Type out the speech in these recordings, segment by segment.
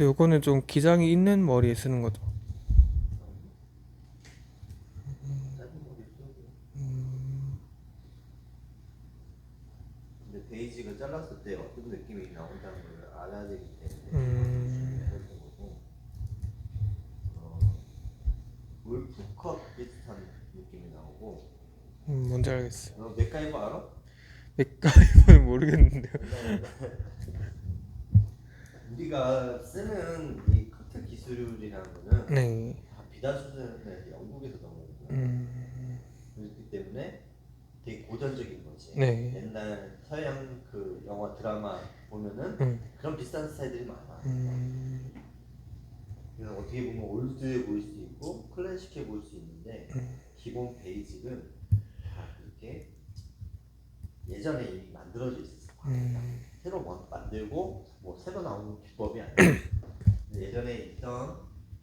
근데 요거는 좀 기장이 있는 머리에 쓰는 거죠. 짧은 머리 쓰고. 근데 베이직을 잘랐을 때 어떤 느낌이 나온다는 걸 알아야 되기 때문에 음. 어, 울프컷 비슷한 느낌이 나오고. 음, 뭔지 알겠어요. 너 맥가이버 알아? 맥가이버는 모르겠는데요. 우리가 쓰는 이 커트 기술이라는 거는 네. 다 비단수준에서 영국에서 나온 거고 음, 그렇기 때문에 되게 고전적인 거지. 네. 옛날 서양 그 영화 드라마 보면은 음, 그런 비슷한 스타일들이 많아. 음, 그래서 어떻게 보면 올드해 보일 수 있고 클래식해 보일 수 있는데 음. 기본 베이직은 다 그렇게 예전에 이미 만들어져 있었어. 음, 새로 뭐 만들고 뭐 새로 나오는 기법이 아니야. 예전에 있던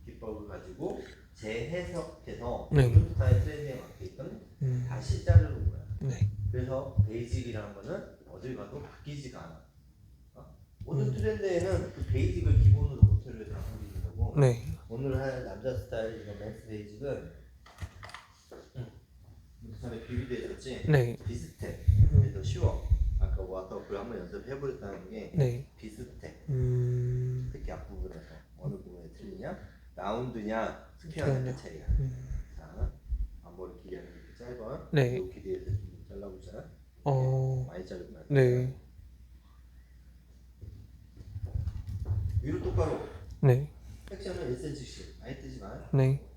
기법을 가지고 재해석해서 네. 스타일 트렌드에 맞게끔 음, 다시 자르는 거야. 네. 그래서 베이직이라는 거는 어딜 가도 바뀌지가 않아. 어? 모든 음. 트렌드에는 그 베이직을 기본으로 해서 만드는 거고 네. 오늘 할 남자 스타일 이런 맨스 베이직은 음, 그 전에 비비드 했었지? 네. 비슷해. 그래서 쉬워. 아까 와서 그걸 한번 연습해보랬다는 게 네. 비슷해. 음, 특히 앞부분에서 어느 부분에 틀리냐? 라운드냐? 스퀘어냐? 차이야. 음. 자, 앞머리 길이가 이렇게 짧아. 네. 이 길이에서 좀 잘라보자. 어, 많이 말고. 네. 위로 똑바로. 네. 섹션은 1cm씩. 많이 뜨지 마. 네.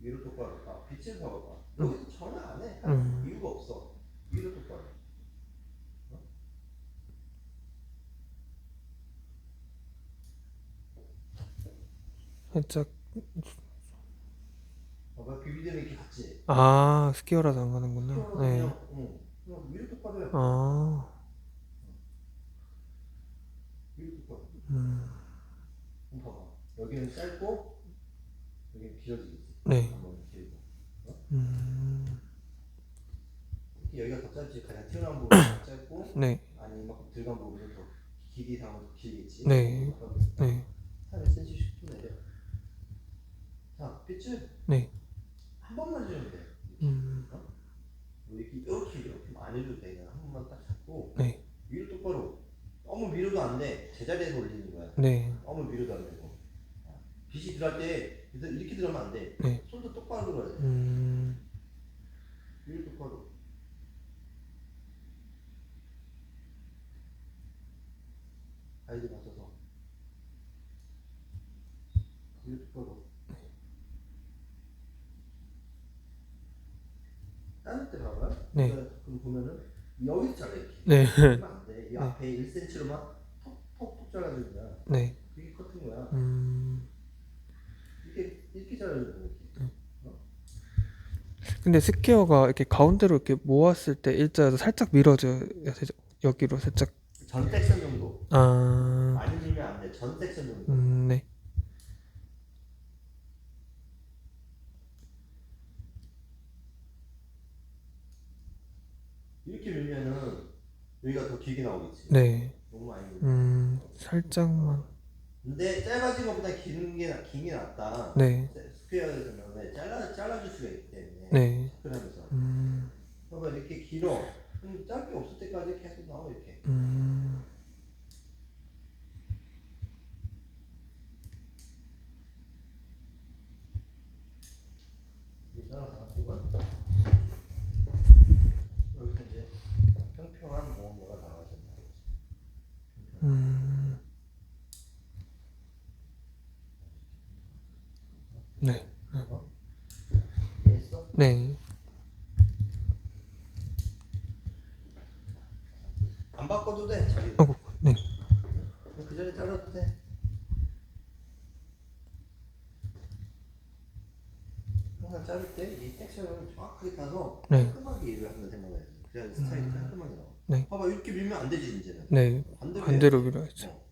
위로 똑바로. 아, 빛을 봐봐봐. 여기서 전혀 안 해. 음. 이유가 없어. 위로 똑바로. 살짝 봐봐, 비비드는 이렇게 같지? 아 스퀘어라서 안 가는구나. 네. 그냥, 응. 그냥 위로 똑바로 해. 아, 위로 똑바로. 음, 봐봐. 여기는 짧고, 여기는 길어지겠지. 네. 한번 길고. 음, 특히 여기가 더 짧지. 가장 튀어나온 부분이 더 짧고, 네. 아니 이만큼 들어간 부분은 더 길이 상으로 더 길겠지. 네. 네. 한 1cm씩 빛을 네. 한 번만 주면 돼. 음, 어? 뭐 이렇게 이렇게 이렇게 안 해도 돼. 그냥 한 번만 딱 잡고 네. 위로 똑바로. 너무 밀어도 안 돼. 제자리에서 올리는 거야. 네. 너무 밀어도 안 되고. 빛이 들어갈 때 그래서 이렇게 들어가면 안 돼. 네. 손도 똑바로 들어야 돼. 음, 위로 똑바로. 가이드 맞춰서. 위로 똑바로. 다른 때 봐봐. 네. 그러니까 그럼 보면은 여기서 잘라 이렇게. 네. 그러면 안 돼. 이 앞에 1cm로만 톡톡톡 잘라주는 거야. 네. 그게 커튼 거야. 음. 이렇게 이렇게 잘라주는 거야. 이렇게. 근데 스퀘어가 이렇게 가운데로 이렇게 모았을 때 일자에서 살짝 밀어줘야 되죠. 여기로 살짝. 전 섹션 정도. 아, 많이 밀면 안 돼. 전 섹션 정도. 음, 네. 이렇게 밀면은 여기가 더 길게 나오겠지. 네. 너무 많이. 음, 살짝만. 근데 짧아진 것보다 긴 게, 나- 긴게 낫다. 네. 잘라, 잘라줄 수가 있기 때문에. 네. 접근하면서. 음, 봐봐, 이렇게 길어. 그럼 짧게 없을 때까지 계속 나와, 이렇게. 음, 이렇게 잘라서 이건. 여기서 이제 평평한 무언가가 나와준다. 음. 네. 어? 네. 안 바꿔도 돼, 자기. 아이고, 네. 그 전에 잘라도 돼. 항상 자를 때이 텍스처를 정확하게 타서 네. 깔끔하게 일을 한다 생각해야지. 그래야 스타일이 깔끔하게 나와. 네. 봐봐 이렇게 밀면 안 되지 이제는. 네. 반대로. 반대로. 밀어야죠. 어.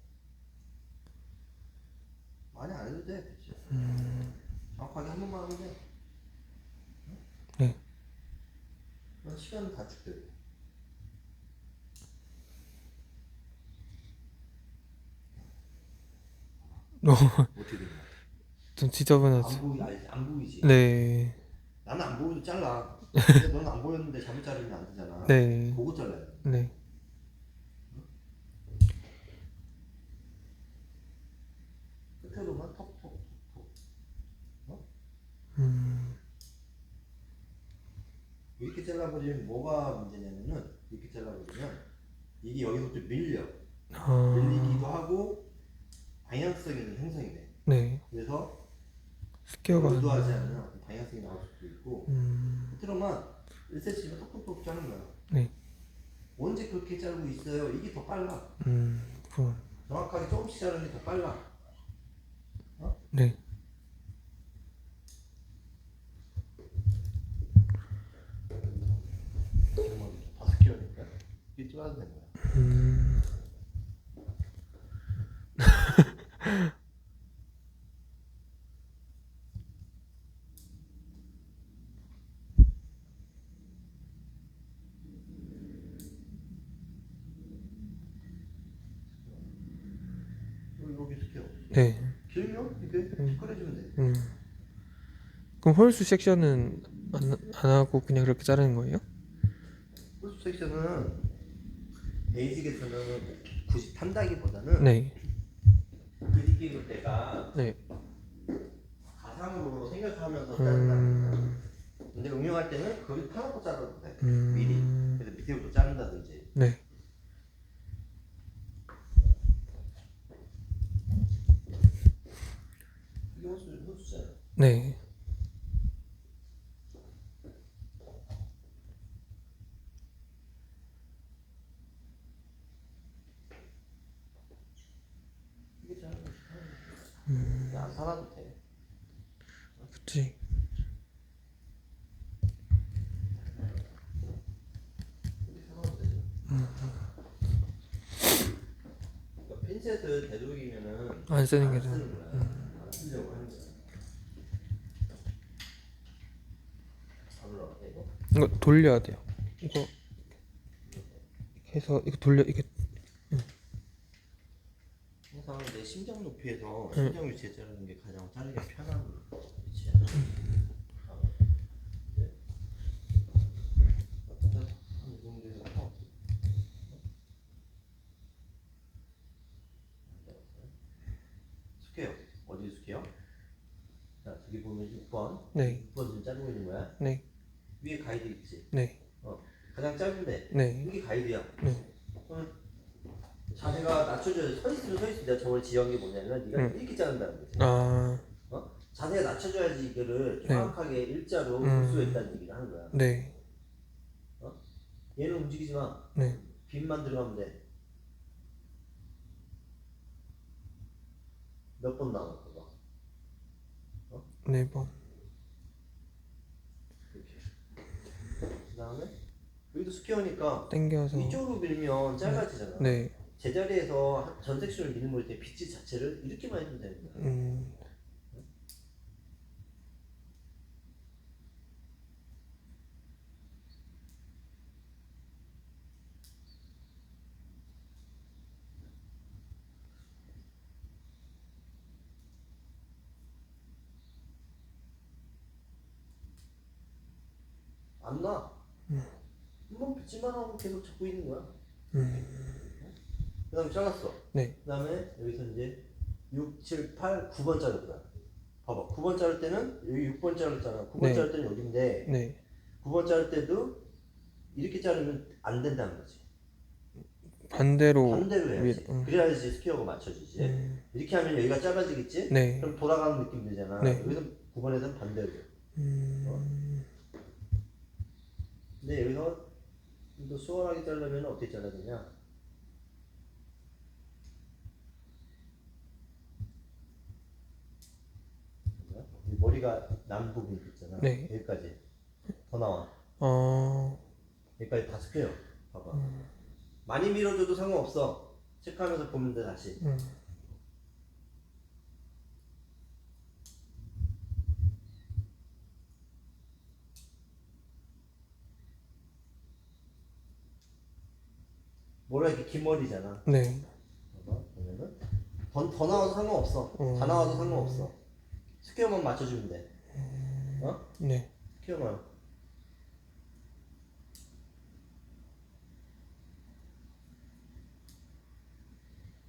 많이 안 해도 돼, 그치? 음, 정확하게 한 번만 하면 돼. 네. 그럼 시간은 다 죽대. 어, 어떻게 되냐? 좀 지저분하죠. 안 보이 아니, 안 보이지. 네, 나는 안 보여도 잘라. 근데 너는 안 보였는데 잘못 자르면 안 되잖아. 네, 보고 잘라야 돼. 네. 끝으로만. 음, 이렇게 잘라버리면 뭐가 문제냐면은 이렇게 잘라버리면 이게 여기서부터 밀려. 아, 밀리기도 하고 방향성 있는 형성이 돼. 네. 그래서 스퀘어가 의도하지 않으면 방향성이 나올 수도 있고 음, 끝으로만 1cm만 톡톡톡 자른 거야. 네. 언제 그렇게 자르고 있어요? 이게 더 빨라. 음, 그, 정확하게 조금씩 자르는 게 더 빨라. 네. 정말 다섯 개월이니까 찍어야 되는 거야. 음, 여기 여기 스퀘어. 네. 길면 이렇게 끌어주면 돼. 음. 그럼 홀수 섹션은 안, 안 하고 그냥 그렇게 자르는 거예요? 홀수 섹션은 베이직에서는 굳이 탄다기보다는 네, 그리기로 때가 네. 가상으로 생각하면서 거야. 음, 근데 응용할 때는 거기 타놓고 자르도 돼. 음. 미리. 그래서 밑에부터 자른다든지. 네. 이게. 네. 1세트 그 되도록이면은 안 쓰는 게 안 쓰는 거야. 음. 안 쓰려고 하는 거야. 이거. 돌려야 돼요. 이거 이렇게 해서 이거 돌려 이게 항상 내 심장 높이에서 심장 위치에 자르는 게 가장 자르기 편한 위치야. 스퀘어 어디 스퀘어? 자 저기 보면 6번 네, 6번 지금 자르고 있는 거야. 네, 위에 가이드 있지. 네, 어 가장 짧은데 네, 이게 가이드야. 네. 그러면 자세가 낮춰져야 서 있으면 서 있으면 내가 지은 게 뭐냐면 네가 응. 이렇게 자른다는 거지. 아, 어? 자세가 낮춰져야지 이거를 네. 정확하게 일자로 볼 음. 있다는 얘기를 하는 거야. 네, 얘는 움직이지 마. 네, 빈만 들어가면 돼. 몇 번 나와 그거. 네 번. 이렇게. 그다음에 여기도 스퀘어니까 땡겨서. 이쪽으로 밀면 짧아지잖아. 네, 제자리에서 한- 전 섹션을 미는 거일 때 빛이 자체를 이렇게만 해주면 되는 거야. 음, 안 나. 한번 빛만 하고 계속 잡고 있는 거야. 음, 그다음에 잘랐어. 네, 그다음에 여기서 이제 6, 7, 8, 9번 자를 거야. 봐봐. 9번 자를 때는 여기 6번 자르잖아. 9번 네. 자를 때는 여기인데 네, 9번 자를 때도 이렇게 자르면 안 된다는 거지. 반대로. 반대로 해야지. 위- 음. 그래야지 스퀘어가 맞춰지지. 음, 이렇게 하면 여기가 짧아지겠지? 네, 그럼 돌아가는 느낌 들잖아. 네. 여기서 9번에서는 반대로. 음, 근데 여기서 또 수월하게 자르려면 어떻게 잘라야 되냐? 이 머리가 난 부분 있잖아. 네. 여기까지 더 나와. 어, 여기까지 다 스퀘어. 봐봐. 많이 밀어줘도 상관없어. 체크하면서 보면 돼 다시. 음, 머리가 이렇게 긴 머리잖아. 네, 봐봐. 보면은 더, 더 나와도 상관없어. 어. 다 나와도 상관없어. 스퀘어만 맞춰주면 돼. 어? 네. 스퀘어만.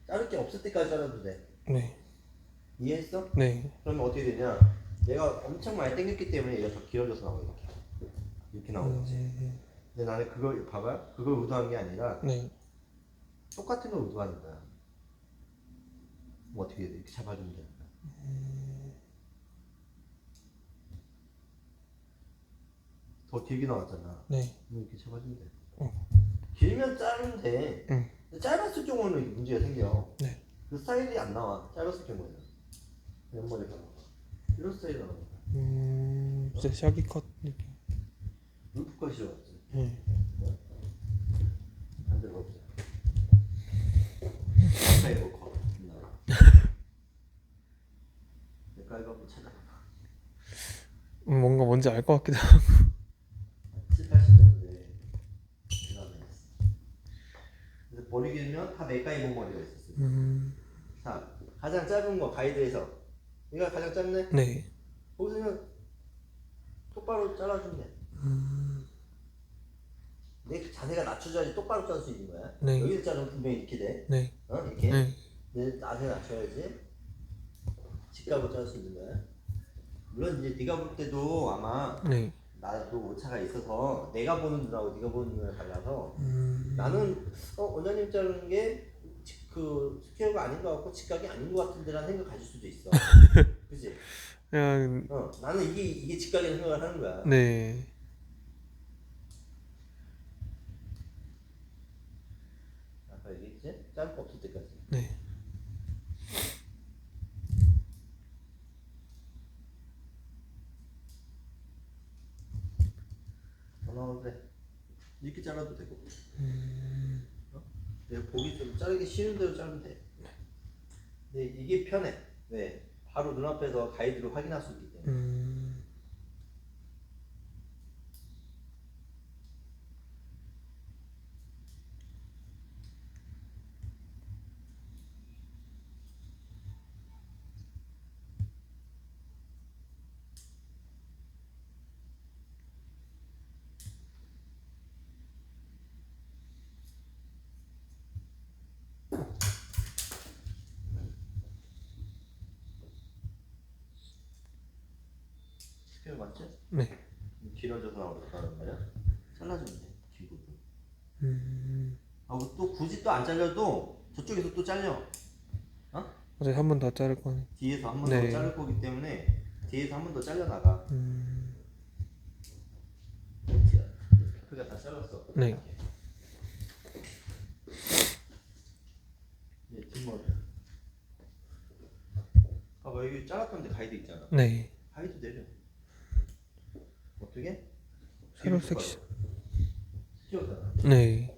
자를 게 없을 때까지 잘라도 돼. 네. 이해했어? 네. 그러면 어떻게 되냐? 얘가 엄청 많이 당겼기 때문에 얘가 더 길어져서 나와 이렇게. 이렇게 나오는 거지. 음, 근데 나는 그걸 봐봐. 그걸 의도한 게 아니라 네. 똑같은 걸 의도하는 거야. 뭐 어떻게 돼? 이렇게 잡아주면 되는 거야. 더 길게 나왔잖아. 네. 이렇게 잡아주면 돼. 어. 길면 자르면 돼. 응. 짧았을 경우는 문제가 생겨. 네. 그 스타일이 안 나와. 짧았을 경우에는. 옆머리가 이런 스타일이 거야. 음, 진짜 샤기 컷 느낌. 루프 컷이죠, 맞지? 네. 반대로 없어. 스타일 컷. 나와. 이거 한번 찾아봐. 음, 뭔가 뭔지 알 것 같기도 하고. 7, 80년대 그다음에 그래서 머리 길면 다 메카이버 머리가 있었어요. 음, 자 가장 짧은 거 가이드에서 이가 가장 짧네. 네. 거기서는 똑바로 잘라주면 돼. 음, 내 자세가 낮춰져야지 똑바로 자를 수 있는 거야. 네. 여기서 자르면 분명히 이렇게 돼. 네. 어 이렇게. 네. 내 자세 낮춰야지. 직각으로 자를 수 있는 거야. 물론 이제 네가 볼 때도 아마 네. 나도 오차가 있어서 내가 보는 눈하고 네가 보는 눈이 달라서 음, 나는 어 원장님 자르는 게그 스퀘어가 아닌 것 같고 직각이 아닌 것 같은데라는 생각 가질 수도 있어. 그지? 그냥, 어 나는 이게 이게 직각이라는 생각을 하는 거야. 네. 아까 얘기했지? 짧은 거 없을 때까지. 네. 돼. 이렇게 잘라도 되고. 음, 어? 내가 보기 좀 자르기 쉬운 대로 자르면 돼. 근데 이게 편해. 왜? 바로 눈앞에서 가이드로 확인할 수 있기 때문에. 음, 스퀘어 맞지? 네. 길어져서 나오는 말이야. 잘라주면 돼. 길고. 음, 아, 뭐또 굳이 또 안 잘려도 저쪽에서 또 잘려. 어차피 한번 더 자를 거니. 뒤에서 한번 네. 더 자를 거기 때문에 뒤에서 한 번 더 잘려 나가. 음, 그가 다 잘랐어. 네. 예, 뒷머리. 봐봐 여기 잘랐던데 가이드 있잖아. 네. 가이드 내려. 어떻게? 새로 뒤로 섹시. 튀어잖아. 네.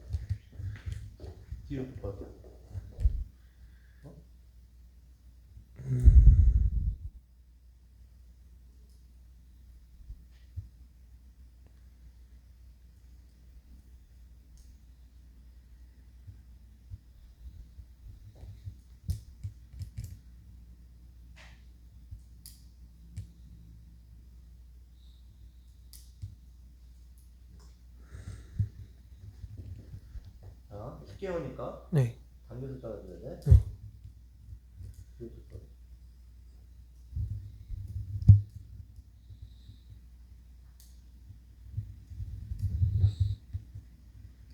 10개월이니까 네. 당겨서 잘라줘야 돼. 네.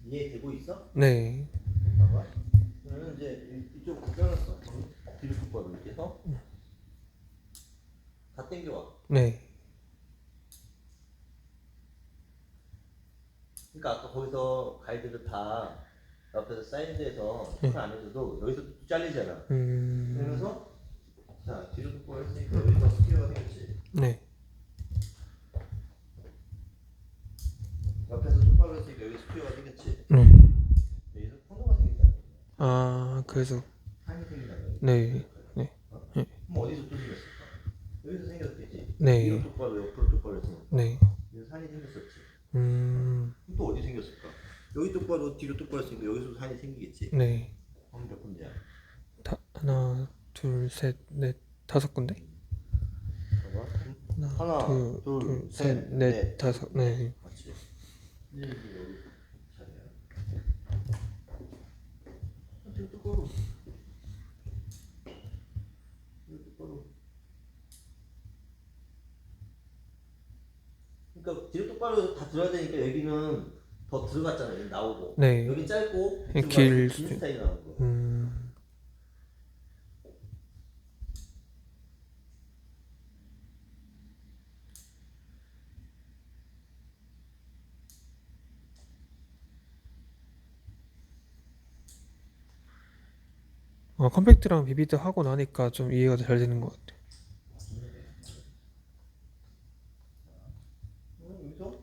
이해되고 있어? 네. 그러면 이제 이쪽 빼놨어. 뒤로 묶어 이렇게 해서 네. 다 당겨와. 네. 사이드에서 체크 안 해줘도 여기서 또 잘리잖아. 음, 그러면서 자 뒤로 똑바로 했으니까 여기서 스퀘어가 되겠지. 네. 옆에서 똑바로 했으니까 여기 스퀘어가 되겠지. 네. 여기서 코너가 생긴다는 거야. 아, 그래서, 한이 생긴다는 거야. 네. 네. 어? 네. 그럼 어디서 또 생겼을까? 여기서 생겼겠지. 네. 뒤로 똑바로 옆으로 똑바로 했으니까 네. 산이 생겼었지. 음, 그럼 또 어디 생겼을까? 여기 똑바로 뒤로 똑바로 했으니까 여기서 산이 생기겠지. 네. 그럼 몇 군데야? 다, 하나, 둘, 셋, 넷, 다섯 군데? 하나, 하나, 둘, 둘, 둘, 셋, 셋, 넷, 넷. 다섯. 네. 맞지? 근데 이게 여기 자리야. 아, 뒤로 똑바로. 뒤로 똑바로. 그러니까 뒤로 똑바로 다 들어야 되니까 여기는 더 들어갔잖아. 여기 나오고. 네. 여기 짧고 길 긴 수도- 스타일이 나오는. 음. 어, 컴팩트랑 비비드 하고 나니까 좀 이해가 잘 되는 것 같아. 어, 여기서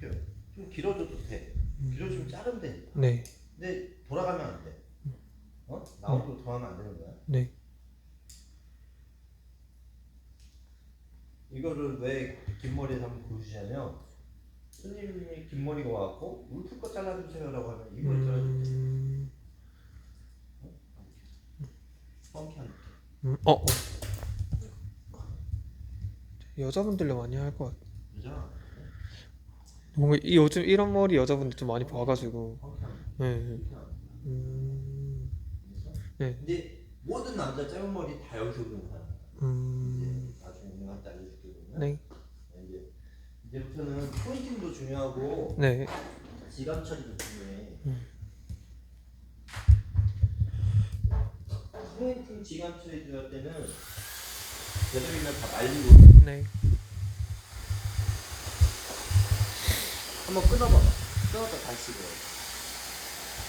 이렇게 좀 길어져도 돼. 길어지면 자르면 돼. 네, 근데 돌아가면 안 돼. 어? 나오고 돌아가면 안 되는 거야. 네. 이거를 왜 긴 머리에서 한번 보여주냐면 손님이 긴 머리가 와갖고 거 잘라주세요라고 하면 이걸 잘라줄게. 음, 펑키한 느낌. 음, 어, 어. 여자분들로 많이 할 것 같아. 그죠? 뭔가 이 요즘 이런 머리 여자분들 좀 많이 봐가지고. 네. 음, 네. 근데 모든 남자 짧은 머리 다 여기서 그런 거야. 음, 이제 나중에 형한테 알려줄게 그러면. 네, 이제 이제부터는 포인팅도 중요하고 네. 지갑 처리도 중요해. 음. 포인팅 지갑 처리 들어갈 때는 제대로면 다 말리고 네. 한번 끊어봐. 끊었다 다시 집어.